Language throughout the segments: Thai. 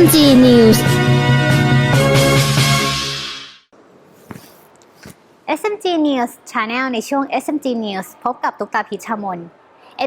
SMG News SMG News Channel ในช่วง SMG News พบกับตุ๊กตาพิชมน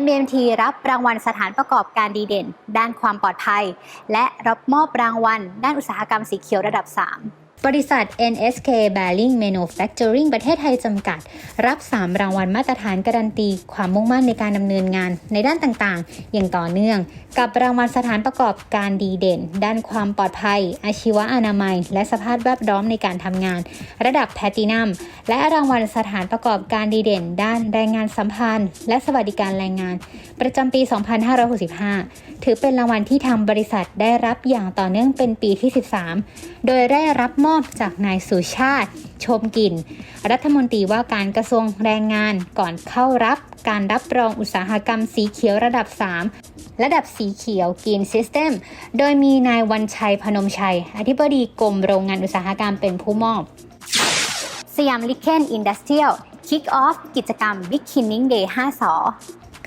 MMT รับรางวัลสถานประกอบการดีเด่น ด้านความปลอดภัย และรับมอบรางวัล ด้านอุตสาหกรรมสีเขียวระดับ 3 บริษัท NSK Bearing Manufacturing ประเทศไทยจำกัด รับ 3 รางวัลมาตรฐานการันตี ความมุ่งมั่นในการดำเนินงานในด้านต่างๆ อย่างต่อเนื่อง กับรางวัลสถานประกอบการดีเด่น ด้านความปลอดภัย อาชีวะอนามัย และสภาพแวดล้อมในการทำงาน ระดับแพลตินัม และรางวัลสถานประกอบการดีเด่น ด้านแรงงานสัมพันธ์ และสวัสดิการแรงงาน ประจำปี 2565 ถือเป็นรางวัลที่ทางบริษัทได้รับอย่างต่อเนื่องเป็นปีที่ 13 โดยได้รับมอบจากนายสุชาติ ชมกลิ่น รัฐมนตรีว่าการกระทรวงแรงงานก่อนเข้ารับการรับรองอุตสาหกรรมสีเขียวระดับ 3 ระดับสีเขียวกินซิสเต็มโดยมีนายวันชัยพนมชัย อธิบดีกรมโรงงานอุตสาหกรรมเป็นผู้มอบสยามลิเคนอินดัสเทรียลคิกออฟกิจกรรม Big Kinning Day 5สอ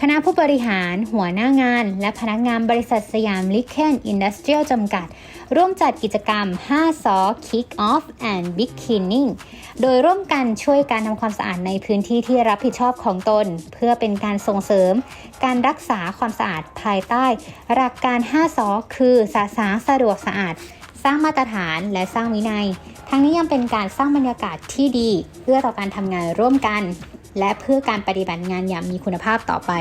คณะผู้บริหาร หัวหน้างาน และพนักงานบริษัทสยามลิเคนอินดัสเทรียลจำกัด ร่วมจัดกิจกรรม5สอ Kick Off and Big Cleaning โดยร่วมกันช่วยการทำความสะอาดในพื้นที่ที่รับผิดชอบของตน เพื่อเป็นการส่งเสริม การรักษาความสะอาดภายใต้ หลักการ5สอคือสะสางสะดวกสะอาด สร้างมาตรฐานและสร้างวินัย ทั้งนี้ยังเป็นการสร้างบรรยากาศที่ดีเพื่อต่อการทำงานร่วมกัน และเพื่อการปฏิบัติงานอย่างมีคุณภาพต่อไป